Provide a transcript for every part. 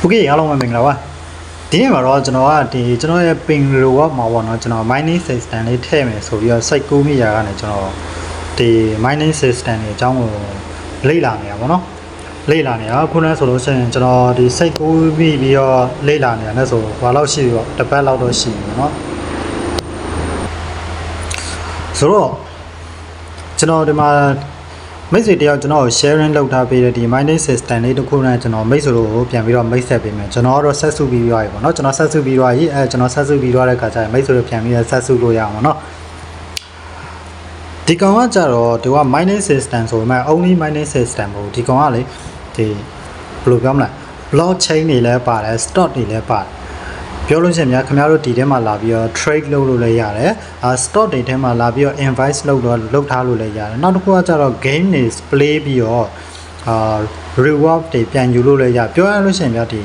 โอเคအားလုံးပဲမင်္ဂလာပါဒီနေ့မှာတော့ကျွန်တော်ကဒီကျွန်တော်ရဲ့ ping reward မှာပေါ့နော်ကျွန်တော် mining system လေးထည့်မယ်ဆိုပြီးတော့စိတ်ကူးမိရာကနေကျွန်တော်ဒီ mining system တွေအကြောင်းကိုလေ့လာနေတာပေါ့နော်လေ့လာနေတာခုနကဆိုလို့ရှိရင်ကျွန်တော်ဒီစိတ်ကူးမိပြီးတော့လေ့လာနေတာနဲ့ဆိုဘာလို့ရှိပြီပေါ့တစ်ပတ်လောက်တော့ရှိပြီပေါ့နော်ဆိုတော့ကျွန်တော်ဒီမှာ မိတ်ဆွေတယောက်ကျွန်တော်ကို sharing လုပ်ထားပေးတဲ့ဒီ mining system လေးတစ်ခုနဲ့ကျွန်တော်မိတ်ဆွေတို့ကိုပြန်ပြီးတော့မိတ်ဆက်ပေးမယ်ကျွန်တော်ကတော့ဆက်စုပြီးသွားပြီပေါ့နော်ကျွန်တော်ဆက်စုပြီးသွားပြီအဲကျွန်တော်ဆက်စုပြီးသွားတဲ့အခါကျရင်မိတ်ဆွေတို့ပြန်ပြီးတော့ဆက်စုလို့ရအောင်ပေါ့နော်ဒီကောင်ကကြတော့ဒီက mining system ဆိုပေမဲ့ only mining system မဟုတ်ဘူးဒီကောင်ကလေဒီဘယ်လိုပြောမလဲ blockchain တွေလည်းပါတယ် stock တွေလည်းပါတယ် ပြောလို့ရှိရင်များခင်ဗျားတို့ဒီထဲမှာလာပြီးတော့ trade လုပ်လို့လည်းရတယ်အာ stock တွေထဲမှာလာပြီးတော့ invite လုပ်တော့လုပ်ထားလို့လည်းရတယ်နောက်တစ်ခုကကျတော့ game တွေ play ပြီးတော့အာ reward တွေပြန်ယူလို့လည်းရပြောရလို့ရှိရင်များဒီ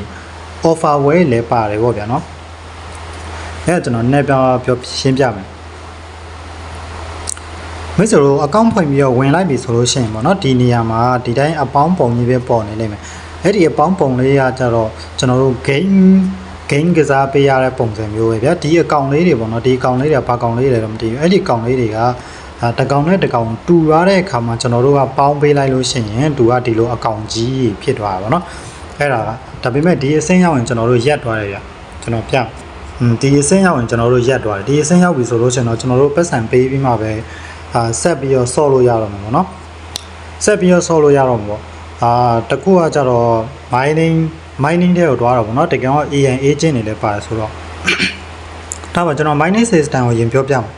offer ဝဲလည်းပါတယ်ပေါ့ဗျာနော်အဲဒါကျွန်တော် net ပြောပြောရှင်းပြမယ်မိတ်ဆွေတို့အကောင့်ဖွင့်ပြီးတော့ဝင်လိုက်ပြီဆိုလို့ရှိရင်ပေါ့နော်ဒီနေရာမှာဒီတိုင်းအပေါင်းပုံကြီးပဲပေါ်နေလိမ့်မယ်အဲ့ဒီအပေါင်းပုံလေးကကြတော့ကျွန်တော်တို့ game game ကစားပေးရတဲ့ပုံစံမျိုးပဲဗျာဒီအကောင့်လေးတွေပေါ့နော်ဒီအကောင့်လေးတွေကဘာကောင်လေးတွေတော့မသိဘူးအဲ့ဒီအကောင့်လေးတွေကအာတကောင်နဲ့တကောင်တူရတဲ့အခါမှာကျွန်တော်တို့ကပေါင်းပေးလိုက်လို့ရှိရင်သူကဒီလိုအကောင့်ကြီးဖြစ်သွားတာပေါ့နော်အဲ့ဒါကဒါပေမဲ့ဒီအစင်းရောက်ရင်ကျွန်တော်တို့ရက်သွားတယ်ဗျာကျွန်တော်ပြอืมဒီအစင်းရောက်ရင်ကျွန်တော်တို့ရက်သွားတယ်ဒီအစင်းရောက်ပြီဆိုလို့ရှိရင်တော့ကျွန်တော်တို့ပတ်စံပေးပြီးမှပဲအာဆက်ပြီးတော့ဆော့လို့ရတော့မှာပေါ့နော်ဆက်ပြီးတော့ဆော့လို့ရတော့မှာပေါ့အာတကူကကြတော့ mining mining တဲ့ကိုတွားတော့ဗောနော်တကယ်တော့ AI agent တွေလည်းပါတယ်ဆိုတော့ဒါမှကျွန်တော် mining system ကိုရင်ပြောပြမှာ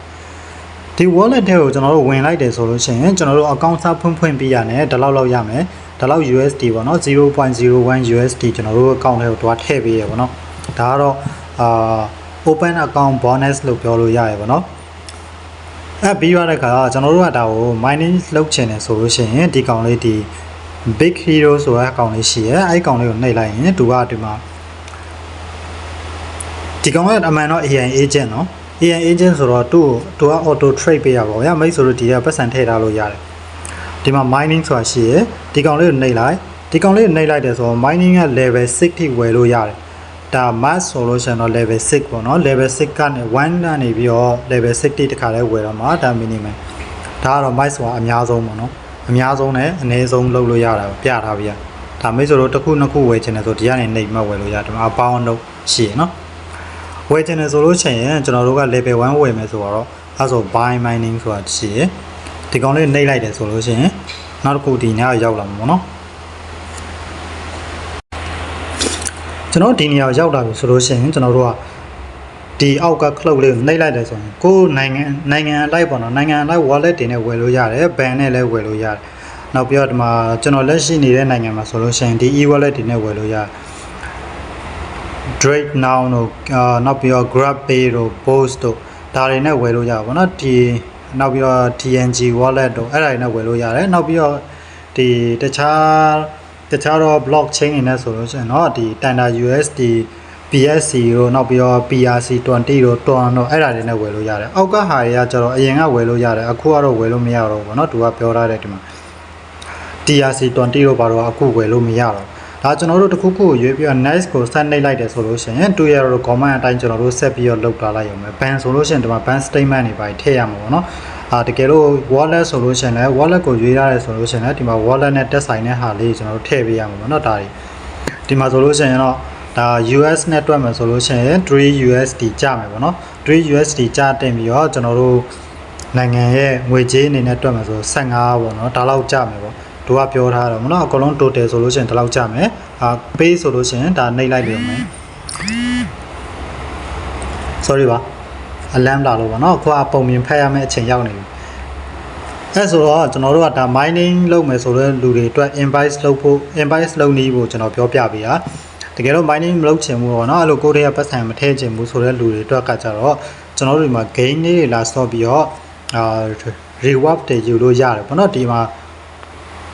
ဒီ wallet ထဲကိုကျွန်တော်တို့ဝင်လိုက်တယ်ဆိုလို့ရှိရင်ကျွန်တော်တို့ account စဖွင့်ဖွင့်ပေးရတယ်ဒီလောက်လောက်ရမယ်ဒီလောက် USD ပေါ့နော်0.01 USD ကျွန်တော်တို့ account ထဲကိုတွားထည့်ပေးရပေါ့နော်ဒါကတော့အာ open account bonus လို့ပြောလို့ရတယ်ပေါ့နော်အဲ့ပြီးရတဲ့ခါကျွန်တော်တို့ကဒါကို mining လုပ်ချင်တယ်ဆိုလို့ရှိရင်ဒီကောင်လေးဒီ big hero ဆိုတဲ့အကောင်လေးရှိရဲအဲ့ကောင်လေးကိုနှိပ်လိုက်ရင်သူကဒီမှာဒီကောင်ကအမှန်တော့ AI agent နော် AI agent ဆိုတော့သူ့ကိုသူက auto trade ပေးရပါဘော။ရမိတ်ဆိုလို့ဒီကပတ်စံထည့်ထားလို့ရတယ်။ဒီမှာ mining ဆိုတာရှိရဲဒီကောင်လေးကိုနှိပ်လိုက်ဒီကောင်လေးကိုနှိပ်လိုက်တယ်ဆိုတော့ mining က level 6ထိဝယ်လို့ရတယ်။ဒါ max ဆိုလို့ရှိရင်တော့ level 6ပေါ့နော် level 6ကနေ1ကနေပြီးတော့ level 6တိတခါလဲဝယ်တော့မှာဒါ minimum ဒါကတော့ max ဆိုတာအများဆုံးပေါ့နော် အများဆုံးနဲ့အနည်းဆုံးလုပ်လို့ရတာပြထားပြရဒါမိတ်ဆိုတော့တစ်ခုနှစ်ခုဝယ်ချင်တယ်ဆိုဒီကနေနှိပ်မှဝယ်လို့ရတယ်အပေါင်းတော့ရှိရနော်ဝယ်ချင်တယ်ဆိုလို့ရှိရင်ကျွန်တော်တို့က level 1ဝယ်မယ်ဆိုတော့အဲဆို buy mining ဆိုတာရှိရဒီကောင်လေးနှိပ်လိုက်တယ်ဆိုလို့ရှိရင်နောက်တစ်ခုဒီညရောက်လာမှာပေါ့နော်ကျွန်တော်ဒီနေရာရောက်လာပြီဆိုလို့ရှိရင်ကျွန်တော်တို့က ဒီအောက်က cloud လေးကိုနှိပ်လိုက်တယ်ဆိုရင်ကိုယ်နိုင်ငံနိုင်ငံအလိုက်ပေါ့နော်နိုင်ငံအလိုက် wallet တွေနဲ့ဝယ်လို့ရတယ်ဘဏ်နဲ့လည်းဝယ်လို့ရတယ်နောက်ပြီးတော့ဒီမှာကျွန်တော်လက်ရှိနေတဲ့နိုင်ငံမှာဆိုလို့ရှိရင်ဒီ e wallet တွေနဲ့ဝယ်လို့ရတယ် Drake Now တို့နောက်ပြီးတော့ Grab Pay တို့ Boost တို့ဒါတွေနဲ့ဝယ်လို့ရပါဘောနော်ဒီနောက်ပြီးတော့ TNG wallet တို့အဲ့ဒါတွေနဲ့ဝယ်လို့ရတယ်နောက်ပြီးတော့ဒီတခြားတခြားတော့ blockchain တွေနဲ့ဆိုလို့ရှိရင်တော့ဒီ Tanda USD BSC တို့နောက်ပြီးတော့ PRC 20တို့ TON တို့အဲ့ဒါတွေနဲ့ဝယ်လို့ရတယ်အောက်ကဟာတွေကကျတော့အရင်ကဝယ်လို့ရတယ်အခုကတော့ဝယ်လို့မရတော့ဘူးเนาะသူကပြောထားတဲ့ဒီမှာ TRC 20တို့ဘာတော့အခုဝယ်လို့မရတော့ဒါကျွန်တော်တို့တစ်ခုခုကိုရွေးပြီးတော့ nice ကိုဆက်နှိပ်လိုက်တယ်ဆိုလို့ရှိရင်တူရတော့ comment အတိုင်းကျွန်တော်တို့ဆက်ပြီးတော့လုပ်ထားလိုက်ရုံပဲ ban ဆိုလို့ရှိရင်ဒီမှာ ban statement တွေပါထည့်ရမှာပေါ့နော်အာတကယ်လို့ wallet ဆိုလို့ရှိရင်လည်း wallet ကိုရွေးရတယ်ဆိုလို့ရှိရင်လည်းဒီမှာ wallet နဲ့တက်ဆိုင်တဲ့ဟာလေးကျွန်တော်တို့ထည့်ပေးရမှာပေါ့နော်ဒါတွေဒီမှာဆိုလို့ရှိရင်တော့ ဒါ US နဲ့တွက်မယ်ဆိုလို့ရှိရင်3 USD ကျမယ်ပေါ့နော်3 USD ကျတင်ပြီးတော့ကျွန်တော်တို့နိုင်ငံရဲ့ငွေကြေးအနေနဲ့တွက်မယ်ဆို15ပေါ့နော်ဒါလောက်ကျမယ်ပေါ့တို့ကပြောထားတယ်မနော်အကုန်လုံး total ဆိုလို့ရှိရင်ဒီလောက်ကျမယ်အာ pay ဆိုလို့ရှိရင်ဒါနှိပ်လိုက်လို့မယ် sorry ပါ alarm လာလို့ပေါ့နော်အခုကပုံမြင်ဖတ်ရမယ့်အချိန်ရောက်နေပြီအဲဆိုတော့ကျွန်တော်တို့ကဒါ mining လုပ်မယ်ဆိုတော့လူတွေအတွက် invoice လုပ်ဖို့ invoice လုပ်နည်းကိုကျွန်တော်ပြောပြပေးတာ ကယ်တော့ mining မလုပ်ချင်ဘူးပေါ့နော်အဲ့လိုကိုယ်တည်းကပတ်ဆိုင်မထည့်ချင်ဘူးဆိုတဲ့လူတွေအတွက်ကကြတော့ကျွန်တော်တို့ဒီမှာ gain တွေလာဆော့ပြီးတော့အာ reward တွေယူလို့ရတယ်ပေါ့နော်ဒီမှာ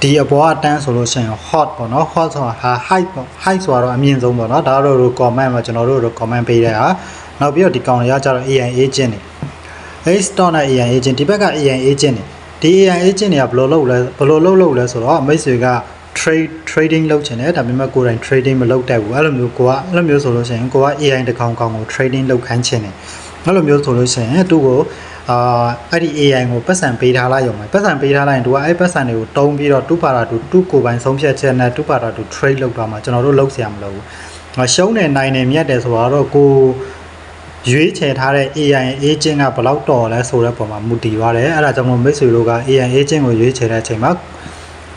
ဒီအပေါ်ကတန်းဆိုလို့ရှိရင် hot ပေါ့နော် hot ဆိုတာ high ပေါ့ high ဆိုတာတော့အမြင့်ဆုံးပေါ့နော်ဒါတော့ comment မှာကျွန်တော်တို့ comment ပေးတဲ့ဟာနောက်ပြီးတော့ဒီကောင်တွေကကြတော့ AI agent တွေ A store နဲ့ AI agent ဒီဘက်က AI agent တွေဒီ AI agent တွေကဘယ်လိုလုပ်လဲဘယ်လိုလုပ်လုပ်လဲဆိုတော့မိတ်ဆွေက trade trading လုပ်ချင်တယ်ဒါပေမဲ့ကိုယ်တိုင် trading မလုပ်တတ်ဘူးအဲ့လိုမျိုးကိုကအဲ့လိုမျိုးဆိုလို့ရှိရင်ကိုက AI တကောင်ကောင်ကို trading လုပ်ခန်းချင်တယ်အဲ့လိုမျိုးဆိုလို့ရှိရင်သူ့ကိုအာအဲ့ဒီ AI ကိုပတ်စံပေးထားလိုက်ရုံပဲပတ်စံပေးထားလိုက်ရင်သူကအဲ့ပတ်စံတွေကိုတုံးပြီးတော့သူ့ပါတာသူသူ့ကိုယ်ပိုင်ဆုံးဖြတ်ချက်နဲ့သူ့ပါတာသူ trade လုပ်သွားမှာကျွန်တော်တို့လုပ်စရာမလိုဘူးရှုံးနေနိုင်နေမြတ်တယ်ဆိုတော့ကိုရွေးချယ်ထားတဲ့ AI agent ကဘလောက်တော်လဲဆိုတဲ့ပုံမှာမူတည်ပါတယ်အဲ့ဒါကြောင့်မို့မိတ်ဆွေတို့က AI agent ကိုရွေးချယ်တဲ့အချိန်မှာ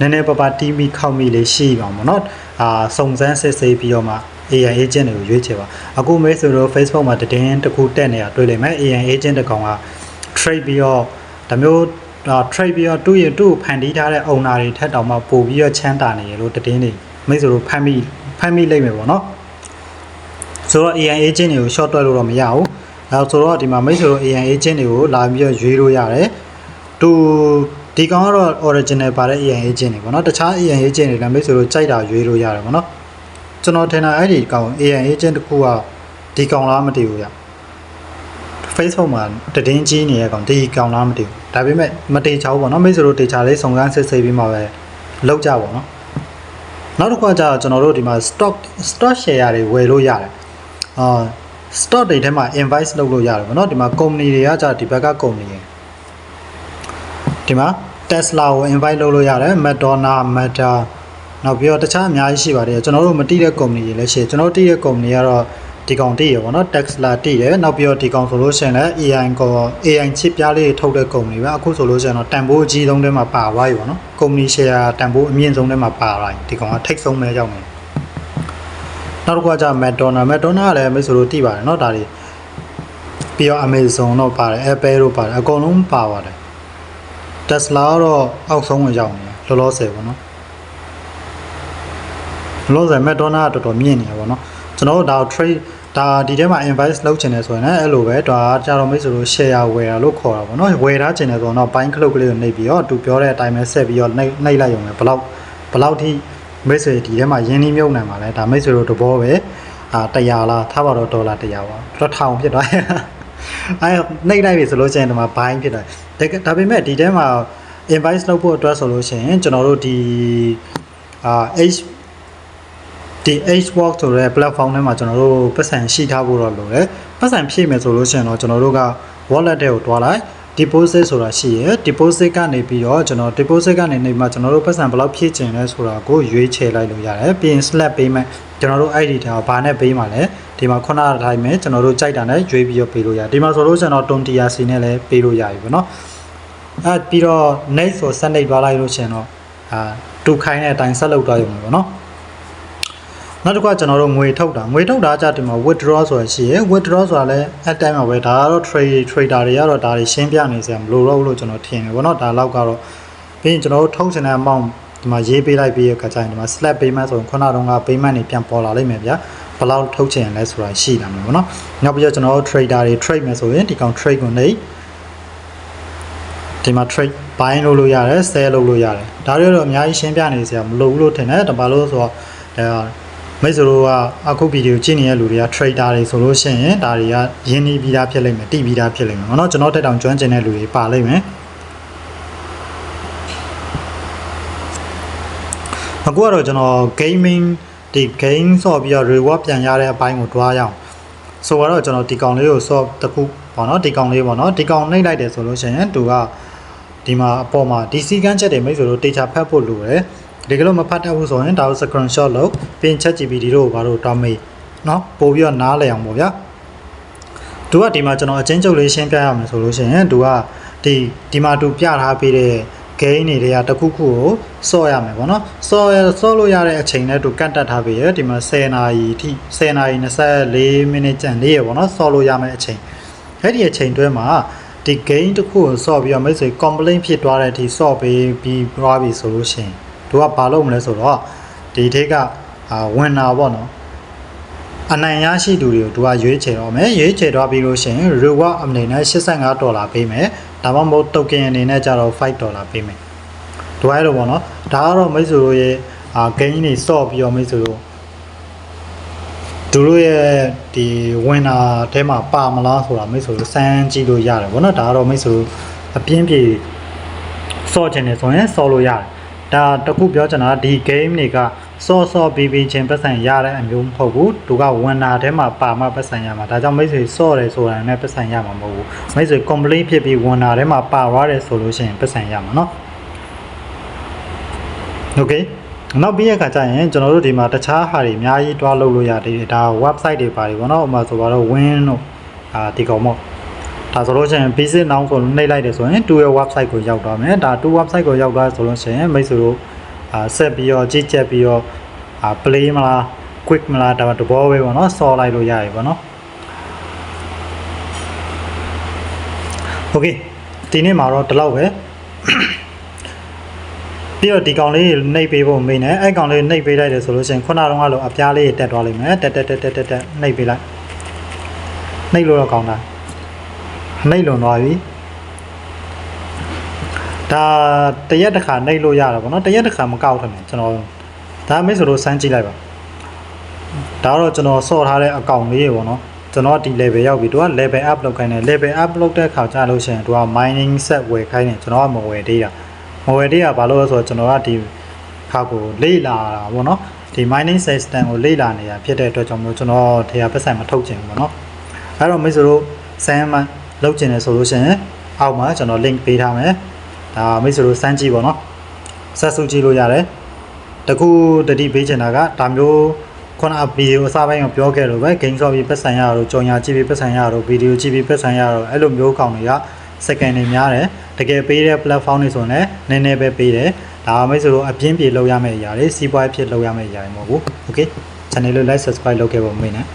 နည်းနည်းပါးပါးတီးပြီးခောက်မိလေးရှိပါမှာเนาะအာစုံစမ်းစစ်ဆေးပြီးတော့မှ AI agent တွေကိုရွေးချယ်ပါအခုမိတ်ဆွေတို့ Facebook မှာတည်င်းတစ်ခုတက်နေတာတွေ့လိမ့်မယ် AI agent တစ်ကောင်က trade ပြီးတော့ဒါမျိုးအာ trade ပြီးတော့သူ့ရသူ့ကိုဖန်တီးထားတဲ့ owner တွေထက်တောင်မှပိုပြီးတော့ချမ်းသာနေရလို့တည်င်းနေမိတ်ဆွေတို့ဖမ်းမိဖမ်းမိလိမ့်မယ်ပေါ့เนาะဆိုတော့ AI agent တွေကို short တွက်လို့တော့မရဘူးအဲဆိုတော့ဒီမှာမိတ်ဆွေတို့ AI agent တွေကိုလာပြီးတော့ရွေးလို့ရတယ်သူ ဒီကောင်ကတော့ original ပါတဲ့ AI agent တွေပေါ့နော်တခြား AI agent တွေလည်းမိတ်ဆွေတို့ကြိုက်တာရွေးလို့ရတယ်ပေါ့နော်ကျွန်တော်ထင်တာအဲ့ဒီကောင် AI agent တစ်ခုကဒီကောင်လားမသိဘူးရ Facebook မှာတည်င်းကြီးနေတဲ့ကောင်ဒီကောင်လားမသိဘူးဒါပေမဲ့မတေချာဘူးပေါ့နော်မိတ်ဆွေတို့တေချာလေးစုံစမ်းစစ်ဆေးပြီးမှပဲလောက်ကြပါတော့နောက်တစ်ခုကကျတော့ကျွန်တော်တို့ဒီမှာ stock stock share တွေဝယ်လို့ရတယ်အာ stock တွေထဲမှာ invite လုပ်လို့ရတယ်ဗောနော်ဒီမှာ company တွေကကြာဒီဘက်က company တွေဒီမှာ Tesla ကို invite လုပ်လို့ရတယ် Madonna Meta နောက်ပြီးတော့တခြားအများကြီးရှိပါတယ်ကျွန်တော်တို့မတိတဲ့ company တွေလည်းရှိတယ်ကျွန်တော်တို့တိတဲ့ company ကတော့ဒီကောင်တိရဗောနော် Tesla တိတယ်နောက်ပြီးတော့ဒီကောင်ဆိုလို့ရှိရင်လည်း AI ကို AI chip ပြားလေးထုတ်တဲ့ company ပဲအခုဆိုလို့ရှိရင်တော့တန်ဖိုးအကြီးဆုံးထဲမှာပါသွားပြီဗောနော် company share တန်ဖိုးအမြင့်ဆုံးထဲမှာပါလာပြီဒီကောင်ကထိတ်ဆုံးပဲရောက်နေတယ်နောက်တစ်ခုကကြာ Madonna Madonna ကလည်းမိတ်ဆွေတို့တိပါတယ်เนาะဒါတွေပြီးတော့ Amazon တော့ပါတယ် Apple တို့ပါတယ်အကုန်လုံးပါပါတယ် Tesla ကတော့အောက်ဆုံးကိုရောက်နေတယ်လောလောဆယ်ပေါ့နော်လောလောဆယ် Madonna ကတော်တော်မြင့်နေတယ်ပေါ့နော်ကျွန်တော်တို့ဒါကို trade ဒါဒီထဲမှာ invite လုပ်ချင်တယ်ဆိုရင်လည်းအဲ့လိုပဲဒါကြတော့မိတ်ဆွေတို့ share ဝယ်တာလို့ခေါ်တာပေါ့နော်ဝယ်ထားချင်တယ်ဆိုတော့ဘိုင်းခလုတ်ကလေးကိုနှိပ်ပြီးတော့သူပြောတဲ့အတိုင်းပဲဆက်ပြီးတော့နှိပ်နှိပ်လိုက်ရုံပဲဘလောက်ဘလောက်ထိမိတ်ဆွေဒီထဲမှာရင်းနှီးမြုပ်နိုင်ပါလဲဒါမိတ်ဆွေတို့တဘောပဲအာ100လားထားပါတော့ဒေါ်လာ100ပါတော့ထောင်ဖြစ်သွားရဲ့ အဲနှိပ်လိုက်ပြီဆိုလို့ရှိရင်ဒီမှာဘိုင်းဖြစ်သွားတယ်ဒါပေမဲ့ဒီထဲမှာ invite လုပ်ဖို့အတွက်ဆိုလို့ရှိရင်ကျွန်တော်တို့ဒီအာ H ဒီ Hwork ဆိုတဲ့ platform ထဲမှာကျွန်တော်တို့ပတ်စံရှိထားဖို့တော့လိုတယ်ပတ်စံဖြည့်မယ်ဆိုလို့ရှိရင်တော့ကျွန်တော်တို့က wallet ထဲကိုတွားလိုက် deposit ဆိုတာရှိရယ် deposit ကနေပြီးတော့ကျွန်တော် deposit ကနေနေမှကျွန်တော်တို့ပတ်စံဘယ်လောက်ဖြည့်ချင်လဲဆိုတာကိုရွေးချယ်လိုက်လို့ရတယ်ပြီးရင် slab payment ကျွန်တော်တို့ ID ထားဘာနဲ့ပေးမှလဲဒီမှာခုနကတိုင်းပဲကျွန်တော်တို့ကြိုက်တာနဲ့ရွေးပြီးတော့ပေးလို့ရတယ်ဒီမှာဆိုလို့ကျွန်တော် 20RC နဲ့လည်းပေးလို့ရပြီပေါ့နော်အဲပြီးတော့ next ဆိုဆက်နေသွားလိုက်လို့ရှင်တော့အာတူခိုင်းတဲ့အတိုင်းဆက်လုပ်သွားရုံပဲပေါ့နော် နောက်တစ်ခါကျွန်တော်တို့ငွေထုတ်တာငွေထုတ်တာကြဒီမှာ withdraw ဆိုတာရှိရယ် withdraw ဆိုတာလည်းအတိုင်းမှာပဲဒါကတော့ trade trader တွေကတော့ဒါတွေရှင်းပြနေစရာမလိုတော့ဘူးလို့ကျွန်တော်ထင်တယ်ဗောနော်ဒါလောက်ကတော့ပြီးရင်ကျွန်တော်တို့ထုတ်ချင်တဲ့ amount ဒီမှာရေးပေးလိုက်ပြီးရခါကျရင်ဒီမှာ slab payment ဆိုရင်ခုနတုန်းက payment တွေပြန်ပေါ်လာလိမ့်မယ်ဗျာဘယ်လောက်ထုတ်ချင်လဲဆိုတာရှိလာမှာဗောနော်နောက်ပြီးတော့ကျွန်တော်တို့ trader တွေ trade မယ်ဆိုရင်ဒီကောင် trade ကိုနေဒီမှာ trade buying လုပ်လို့ရတယ် sell လုပ်လို့ရတယ်ဒါတွေတော့အများကြီးရှင်းပြနေစရာမလိုဘူးလို့ထင်တယ်ဒါပါလို့ဆိုတော့အဲ မိတ်ဆွေတို့ကအခုဗီဒီယိုကြည့်နေတဲ့လူတွေက trader တွေဆိုလို့ရှိရင်ဒါတွေကရင်းနှီးပြီးသားဖြစ်လိမ့်မယ်တိပြီးသားဖြစ်လိမ့်မယ်เนาะကျွန်တော်တက်တောင်ကျွမ်းကျင်တဲ့လူတွေပါလိမ့်မယ်အခုကတော့ကျွန်တော် gaming ဒီ game ဆော့ပြီးတော့ reward ပြန်ရတဲ့အပိုင်းကိုတွားရအောင်ဆိုတော့ကျွန်တော်ဒီကောင်လေးကိုဆော့တစ်ခုပေါ့နော်ဒီကောင်လေးပေါ့နော်ဒီကောင်နှိပ်လိုက်တယ်ဆိုလို့ရှိရင်သူကဒီမှာအပေါ်မှာဒီစီကန်းချက်တွေမိတ်ဆွေတို့တေချာဖတ်ဖို့လိုတယ် ဒီကလေးမဖတ်တတ်ဘူးဆိုရင်ဒါကို screenshot လုပ်ပြင်ချက် GPT တို့ဘာလို့တောင်းမေးနော်ပို့ပြီးတော့နားလည်အောင်ပေါ့ဗျာသူကဒီမှာကျွန်တော်အချင်းချုပ်လေးရှင်းပြရမယ်ဆိုလို့ရှိရင်သူကဒီဒီမှာသူပြထားပေးတဲ့ gain တွေတွေကတစ်ခုခုကိုစော့ရမယ်ပေါ့နော်စော့ရစော့လို့ရတဲ့အချိန်နဲ့သူကတ်တက်ထားပေးရဒီမှာ10နာရီအထိ10နာရီ24မိနစ်ကျန်လေးရပေါ့နော်စော့လို့ရမယ့်အချိန်အဲ့ဒီအချိန်တွဲမှာဒီ gain တစ်ခုကိုစော့ပြီးတော့မိတ်ဆွေ complaint ဖြစ်သွားတဲ့အထိစော့ပေးပြီးသွားပြီဆိုလို့ရှိရင် သူကဘာလုပ်မလဲဆိုတော့ဒီထိကအာဝင်နာပေါ့နော်အနိုင်ရရှိသူတွေကိုသူကရွေးချယ်တော့မယ်ရွေးချယ်တော့ပြီးလို့ရှိရင် reward အနေနဲ့85ဒေါ်လာပေးမယ်ဒါမှမဟုတ် token အနေနဲ့ကျတော့5ဒေါ်လာပေးမယ်သူအဲ့လိုပေါ့နော်ဒါကတော့မိတ်ဆွေတို့ရဲ့အာ gain တွေစော့ပြီးတော့မိတ်ဆွေတို့သူတို့ရဲ့ဒီဝင်နာထဲမှာပါမလားဆိုတာမိတ်ဆွေတို့စမ်းကြည့်လို့ရတယ်ဗောနော်ဒါကတော့မိတ်ဆွေတို့အပြင်းပြေစော့ချင်တယ်ဆိုရင်စော့လို့ရတယ် ဒါတစ်ခုပြောချင်တာဒီ game တွေကစောစောပြီးပြီးချင်းပတ်စံရတဲ့အမျိုးမဟုတ်ဘူးသူကဝန်နာထဲမှာပါမှပတ်စံရမှာဒါကြောင့်မိတ်ဆွေစော့တယ်ဆိုတာနဲ့ပတ်စံရမှာမဟုတ်ဘူးမိတ်ဆွေ complete ဖြစ်ပြီးဝန်နာထဲမှာပါသွားတယ်ဆိုလို့ရှိရင်ပတ်စံရမှာเนาะ โอเคနောက်ပြီးရခါကျရင်ကျွန်တော်တို့ဒီမှာတခြားဟာတွေအများကြီးတွားလုပ်လို့ရတယ်ဒါ website တွေပါတယ်ဗောနော်ဥပမာဆိုတော့ win တို့အာဒီကောင်ပေါ့ ဒါဆိုလို့ရှိရင် basic now ကိုနှိပ်လိုက်တယ်ဆိုရင်2ရဲ့ website ကိုရောက်သွားမယ်ဒါ2 website ကိုရောက်သွားဆိုလို့ရှိရင်မိတ်ဆွေတို့အာဆက်ပြီးတော့ကြည့်ချက်ပြီးတော့အာ play မလား quick မလားဒါတဘောပဲပေါ့နော်ဆော်လိုက်လို့ရပြီပေါ့နော် okay ဒီနေ့မှာတော့ဒီလောက်ပဲပြီးတော့ဒီကောင်လေးနှိပ်ပေးဖို့မိနေအဲ့ကောင်လေးနှိပ်ပေးလိုက်တယ်ဆိုလို့ရှိရင်ခုနကတော့အပြားလေးတက်သွားလိမ့်မယ်တက်တက်တက်တက်တက်နှိပ်ပေးလိုက်နှိပ်လို့တော့ကောင်းတာ နှိပ်လွန်သွားပြီဒါတရက်တစ်ခါနှိပ်လို့ရတာပေါ့နော်တရက်တစ်ခါမကောက်ထမယ်ကျွန်တော်ဒါမိတ်ဆိုလို့စမ်းကြည့်လိုက်ပါဒါတော့ကျွန်တော်ဆော့ထားတဲ့အကောင့်လေးပေါ့နော်ကျွန်တော်ဒီ level ရောက်ပြီသူက level up လုပ်ခိုင်းတယ် level up လုပ်တဲ့ခါကြာလို့ရှိရင်သူက mining set ဝယ်ခိုင်းတယ်ကျွန်တော်ကမဝယ်သေးတာမဝယ်တည်းကဘာလို့လဲဆိုတော့ကျွန်တော်ကဒီခါကိုလေ့လာတာပေါ့နော်ဒီ mining system ကိုလေ့လာနေတာဖြစ်တဲ့အတွက်ကြောင့်မို့ကျွန်တော်တရားပတ်စံမထုတ်ချင်ဘူးပေါ့နော်အဲ့တော့မိတ်ဆွေတို့ဆန်းမ လောက်ချင်တယ်ဆိုလို့ရှိရင်အောက်မှာကျွန်တော် link ပေးထားမယ်ဒါမိတ်ဆွေတို့စမ်းကြည့်ပေါ့နော်ဆက်စုကြည့်လို့ရတယ်တခုတတိပေးချင်တာကဒါမျိုးခုနဗီဒီယိုအစပိုင်းကပြောခဲ့လို့ပဲ game ဆော့ပြီးပတ်စံရတော့ကြော်ညာကြည့်ပြီးပတ်စံရတော့ဗီဒီယိုကြည့်ပြီးပတ်စံရတော့အဲ့လိုမျိုးကောင်တွေက second တွေများတယ်တကယ်ပေးတဲ့ platform တွေဆိုရင်လည်းနည်းနည်းပဲပေးတယ်ဒါမှမဟုတ်ဆိုတော့အပြင်းပြေလောက်ရမယ့်အရာတွေစီးပွားဖြစ်လောက်ရမယ့်အရာတွေမဟုတ်ဘူး okay channel လေး like subscribe လုပ်ခဲ့ပါဦးမင်းနဲ့